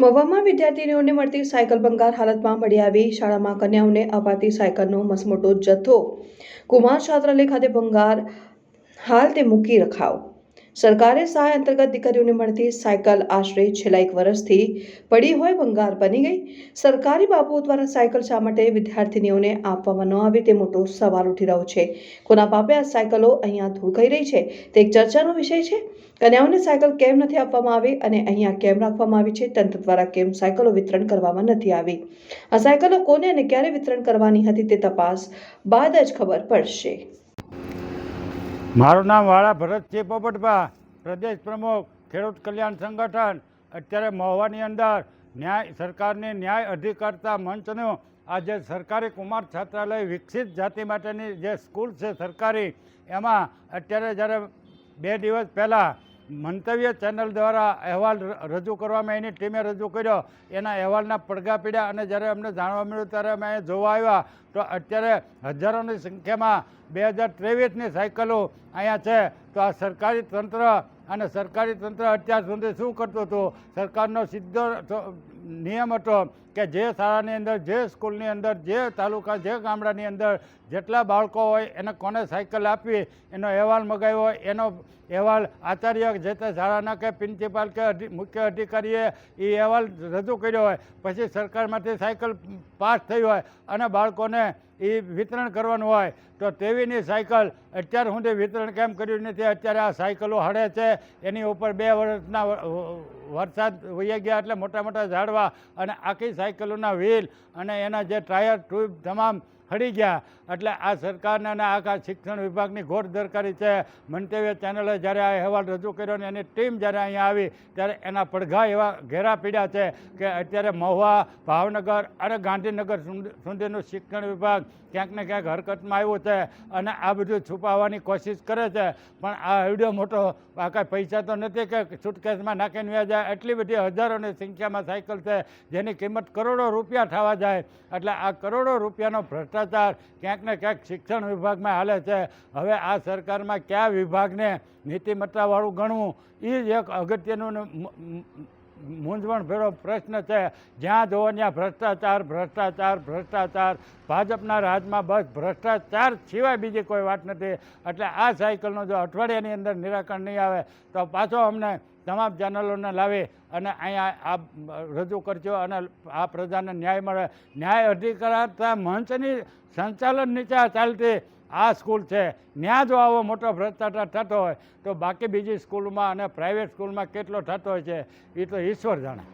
મહુવામાં વિદ્યાર્થીનીઓને મળતી સાયકલ ભંગાર હાલતમાં મળી આવી. શાળામાં કન્યાઓને અપાતી સાયકલનો મસમોટો જથ્થો કુમાર છાત્રાલય ખાતે ભંગાર હાલ તે મૂકી રખાવ સરકારે સહાય અંતર્ગત દીકરીઓને મળતી સાયકલ આશરે છેલ્લા એક વર્ષથી પડી હોય ભંગાર બની ગઈ. સરકારી બાપુઓ દ્વારા સાયકલ શા માટે વિદ્યાર્થીનીઓને આપવામાં ન આવે તે મોટો સવાલ ઉઠી રહ્યો છે. કોના પાપે આ સાયકલો અહીંયા ધૂળ ખાઈ રહી છે? તે એક ચર્ચાનો વિષય છે. કન્યાઓને સાયકલ કેમ નથી આપવામાં આવી અને અહીંયા કેમ રાખવામાં આવી છે? તંત્ર દ્વારા કેમ સાયકલો વિતરણ કરવામાં નથી આવી? આ સાયકલો કોને અને ક્યારે વિતરણ કરવાની હતી તે તપાસ બાદ જ ખબર પડશે. મારું નામ વાળા ભરતસિંહ પોપટભા, પ્રદેશ પ્રમુખ, ખેડૂત કલ્યાણ સંગઠન. અત્યારે મહુવાની અંદર ન્યાય, સરકારની ન્યાય અધિકારતા મંચનું આજે સરકારી કુમાર છાત્રાલય વિકસિત જાતિ માટેની જે સ્કૂલ છે સરકારી, એમાં અત્યારે જ્યારે બે દિવસ પહેલાં મંતવ્ય ચેનલ દ્વારા અહેવાલ રજૂ કરવામાં એની ટીમે રજૂ કર્યો. એના અહેવાલના પડઘા પીડ્યા અને જ્યારે અમને જાણવા મળ્યું ત્યારે અમે જોવા આવ્યા, તો અત્યારે હજારોની સંખ્યામાં બે હજાર ત્રેવીસની સાયકલો અહીંયા છે. તો આ સરકારી તંત્ર અને સરકારી તંત્ર અત્યાર સુધી શું કરતું હતું? સરકારનો સીધો નિયમ હતો કે જે શાળાની અંદર, જે સ્કૂલની અંદર, જે તાલુકા, જે ગામડાની અંદર જેટલા બાળકો હોય એને કોને સાયકલ આપવી, એનો અહેવાલ મગાવ્યો હોય, એનો અહેવાલ આચાર્ય જે તે શાળાના કે પ્રિન્સિપાલ કે મુખ્ય અધિકારીએ એ અહેવાલ રજૂ કર્યો હોય, પછી સરકારમાંથી સાયકલ પાસ થઈ હોય અને બાળકોને એ વિતરણ કરવાનું હોય, તો તેવીની સાયકલ અત્યાર સુધી વિતરણ કેમ કર્યું નથી? અત્યારે આ સાયકલો હડે છે, એની ઉપર બે વર્ષના વરસાદ વહી ગયા એટલે મોટા મોટા ઝાડવા અને આખી સાયકલોના વ્હીલ અને એના જે ટાયર ટ્યુબ તમામ હળી ગયા. એટલે આ સરકારને અને આખા શિક્ષણ વિભાગની ઘોર દરકારી છે. મંતવ્ય ચેનલે જ્યારે આ અહેવાલ રજૂ કર્યો અને એની ટીમ જ્યારે અહીંયા આવી, ત્યારે એના પડઘા એવા ઘેરા પીડ્યા છે કે અત્યારે મહુવા, ભાવનગર અને ગાંધીનગર સુધીનું શિક્ષણ વિભાગ ક્યાંક ને ક્યાંક હરકતમાં આવ્યું છે અને આ બધું છુપાવવાની કોશિશ કરે છે. પણ આ વીડિયો મોટો આ કાંઈ પૈસા તો નથી કે સુટકેસમાં નાખીને વ્યા જાય. એટલી બધી હજારોની સંખ્યામાં સાયકલ છે જેની કિંમત કરોડો રૂપિયા થવા જાય. એટલે આ કરોડો રૂપિયાનો ભ્રષ્ટાચાર ક્યાંક ને ક્યાંક શિક્ષણ વિભાગમાં હાલે છે. હવે આ સરકારમાં કયા વિભાગને નીતિમત્તાવાળું ગણવું? એ જ એક અગત્યનું મૂંઝવણ ભેરો પ્રશ્ન છે. જ્યાં જોવો ત્યાં ભ્રષ્ટાચાર ભ્રષ્ટાચાર ભ્રષ્ટાચાર. ભાજપના રાજમાં બસ ભ્રષ્ટાચાર સિવાય બીજી કોઈ વાત નથી. એટલે આ સાયકલનો જો અઠવાડિયાની અંદર નિરાકરણ નહીં આવે, તો પાછો અમને તમામ ચેનલોને લાવી અને અહીંયા આ રજૂ કરજો અને આ પ્રજાને ન્યાય મળે. ન્યાય અધિકારતા મંચની સંચાલન નીચે ચાલતી આ સ્કૂલ છે. ત્યાં જો આવો મોટો ભ્રષ્ટાચાર થતો હોય, તો બાકી બીજી સ્કૂલમાં અને પ્રાઇવેટ સ્કૂલમાં કેટલો થતો હોય છે એ તો ઈશ્વર જાણે.